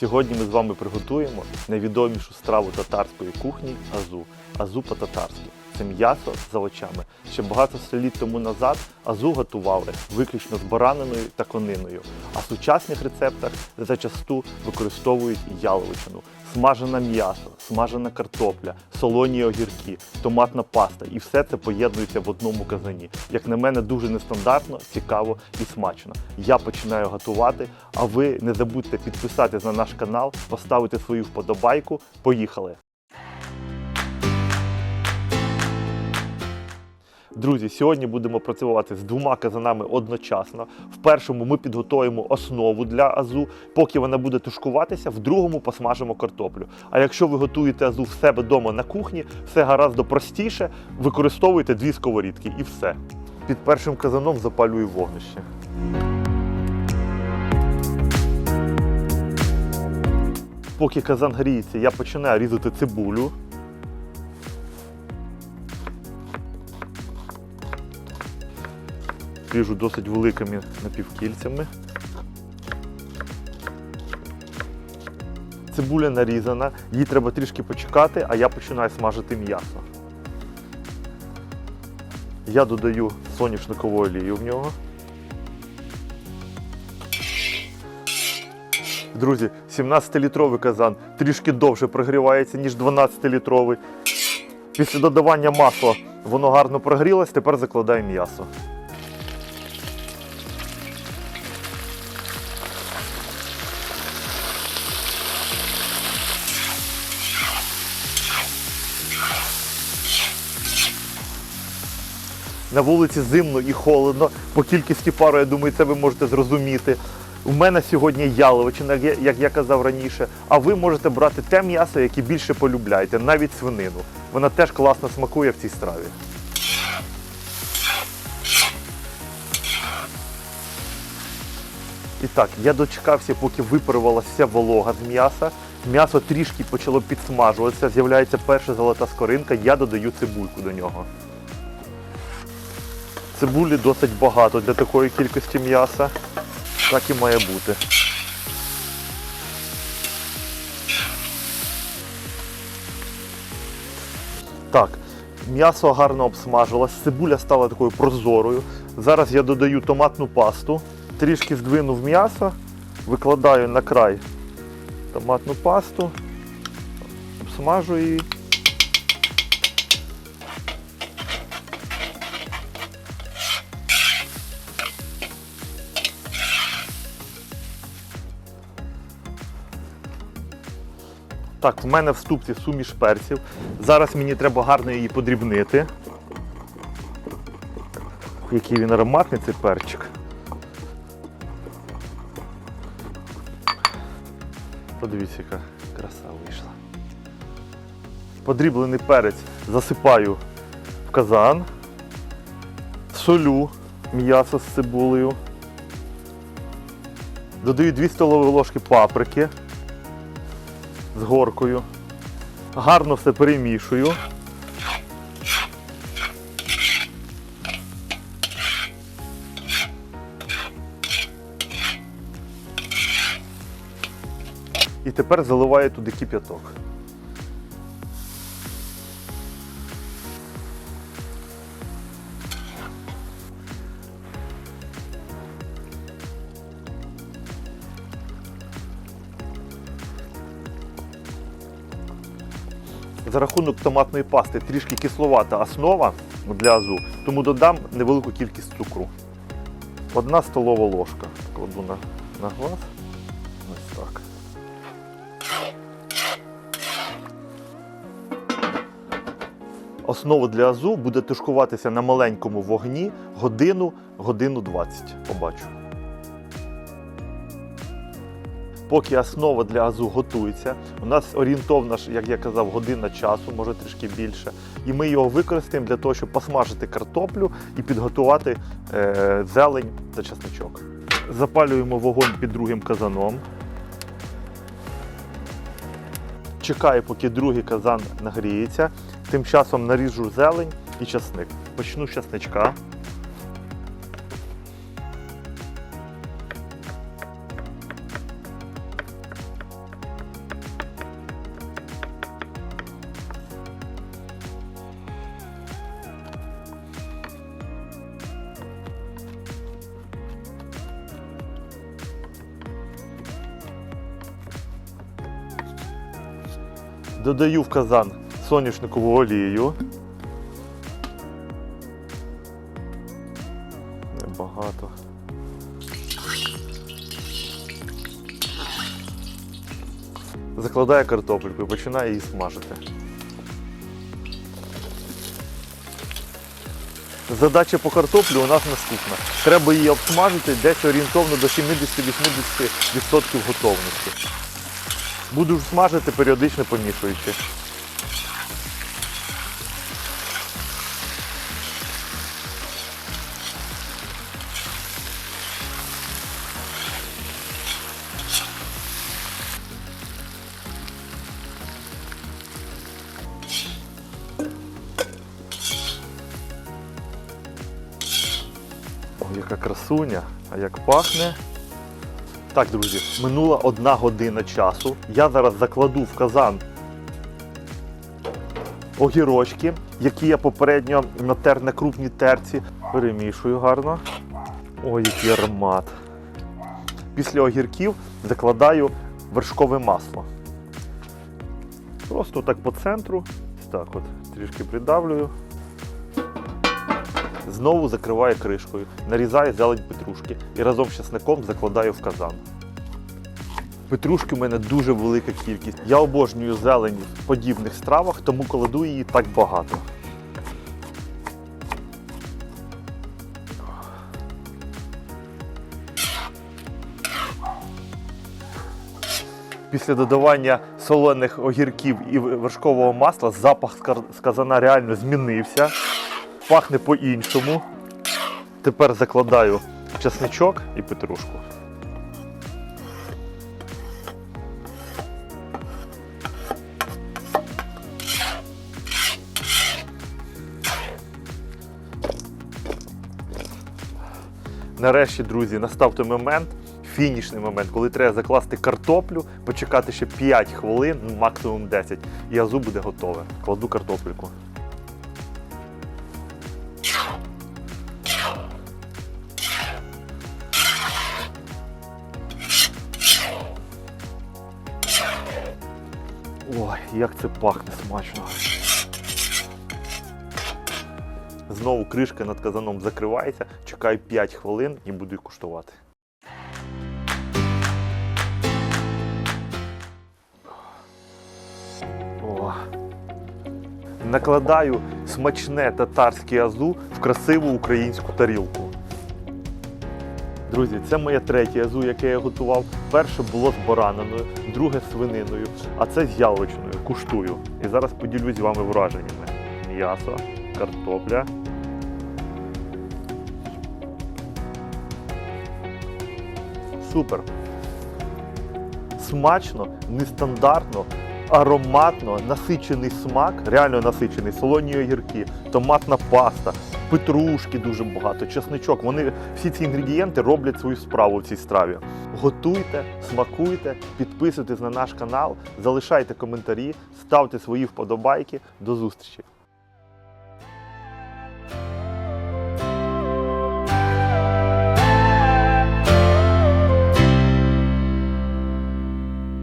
Сьогодні ми з вами приготуємо найвідомішу страву татарської кухні азу. Азу по-татарськи. Це м'ясо з овочами. Ще багато століть тому назад азу готували виключно з бараниною та кониною. А в сучасних рецептах зачасту використовують яловичину. Смажене м'ясо, смажена картопля, солоні огірки, томатна паста. І все це поєднується в одному казані. Як на мене, дуже нестандартно, цікаво і смачно. Я починаю готувати, а ви не забудьте підписатись на наш канал, поставити свою вподобайку. Поїхали! Друзі, сьогодні будемо працювати з двома казанами одночасно. В першому ми підготуємо основу для азу. Поки вона буде тушкуватися, в другому посмажимо картоплю. А якщо ви готуєте азу в себе вдома на кухні, все гораздо простіше. Використовуйте дві сковорідки і все. Під першим казаном запалюю вогнище. Поки казан гріється, я починаю різати цибулю. Ріжу досить великими напівкільцями. Цибуля нарізана, її треба трішки почекати, а я починаю смажити м'ясо. Я додаю соняшникову олію в нього. Друзі, 17-літровий казан трішки довше прогрівається, ніж 12-літровий. Після додавання масла воно гарно прогрілось, тепер закладаю м'ясо. На вулиці зимно і холодно. По кількості пару, я думаю, це ви можете зрозуміти. У мене сьогодні яловичина, як я- казав раніше, а ви можете брати те м'ясо, яке більше полюбляєте, навіть свинину. Вона теж класно смакує в цій страві. І так, я дочекався, поки випарувалася волога з м'яса. М'ясо трішки почало підсмажуватися, з'являється перша золота скоринка, я додаю цибульку до нього. Цибулі досить багато для такої кількості м'яса. Так і має бути. Так, м'ясо гарно обсмажилось, цибуля стала такою прозорою. Зараз я додаю томатну пасту, трішки здвинув м'ясо, викладаю на край томатну пасту, обсмажую її. Так, в мене в ступці суміш перців. Зараз мені треба гарно її подрібнити. Який він ароматний цей перчик. Подивіться, яка краса вийшла. Подріблений перець засипаю в казан, солю м'ясо з цибулею. Додаю 2 столові ложки паприки з горкою. Гарно все перемішую. І тепер заливаю туди кип'яток. За рахунок томатної пасти трішки кисловата основа для азу, тому додам невелику кількість цукру. Одна столова ложка. Кладу на, на глаз. Ось так. Основа для азу буде тушкуватися на маленькому вогні годину, годину 20. Побачу. Поки основа для азу готується, у нас орієнтовна, як я казав, година часу, може трішки більше. І ми його використаємо для того, щоб посмажити картоплю і підготувати е, зелень та чесночок. Запалюємо вогонь під другим казаном. Чекаю, поки другий казан нагріється. Тим часом наріжу зелень і часник. Почну з часничка. Додаю в казан соняшникову олію. Небагато. Закладаю картопельку і починаю її смажити. Задача по картоплі у нас наступна. Треба її обсмажити десь орієнтовно до 70-80% готовності. Буду смажити періодично помішуючи. О, яка красуня, а як пахне. Так, друзі, минула одна година часу. Я зараз закладу в казан огірочки, які я попередньо натер на крупній терці. Перемішую гарно. Ой, який аромат. Після огірків закладаю вершкове масло. Просто так по центру. Так от, трішки придавлюю. Знову закриваю кришкою, нарізаю зелень петрушки і разом з часником закладаю в казан. Петрушки у мене дуже велика кількість. Я обожнюю зелень в подібних стравах, тому кладу її так багато. Після додавання солених огірків і вершкового масла запах з казана реально змінився. Пахне по-іншому. Тепер закладаю чесничок і петрушку. Нарешті, друзі, настав той момент, фінішний момент, коли треба закласти картоплю, почекати ще 5 хвилин, максимум 10, і азу буде готове. Кладу картопельку. Як це пахне смачно. Знову кришка над казаном закривається, чекаю 5 хвилин і буду куштувати. О. Накладаю смачне татарське азу в красиву українську тарілку. Друзі, це моє третє азу, яке я готував. Перше було з бараниною, друге свининою, а це з яловичиною. Куштую. І зараз поділюсь з вами враженнями. М'ясо, картопля. Супер. Смачно, нестандартно, ароматно, насичений смак, реально насичений, солоні огірки, томатна паста, петрушки дуже багато, чесничок. Вони всі ці інгредієнти роблять свою справу в цій страві. Готуйте, смакуйте, підписуйтесь на наш канал, залишайте коментарі, ставте свої вподобайки. До зустрічі!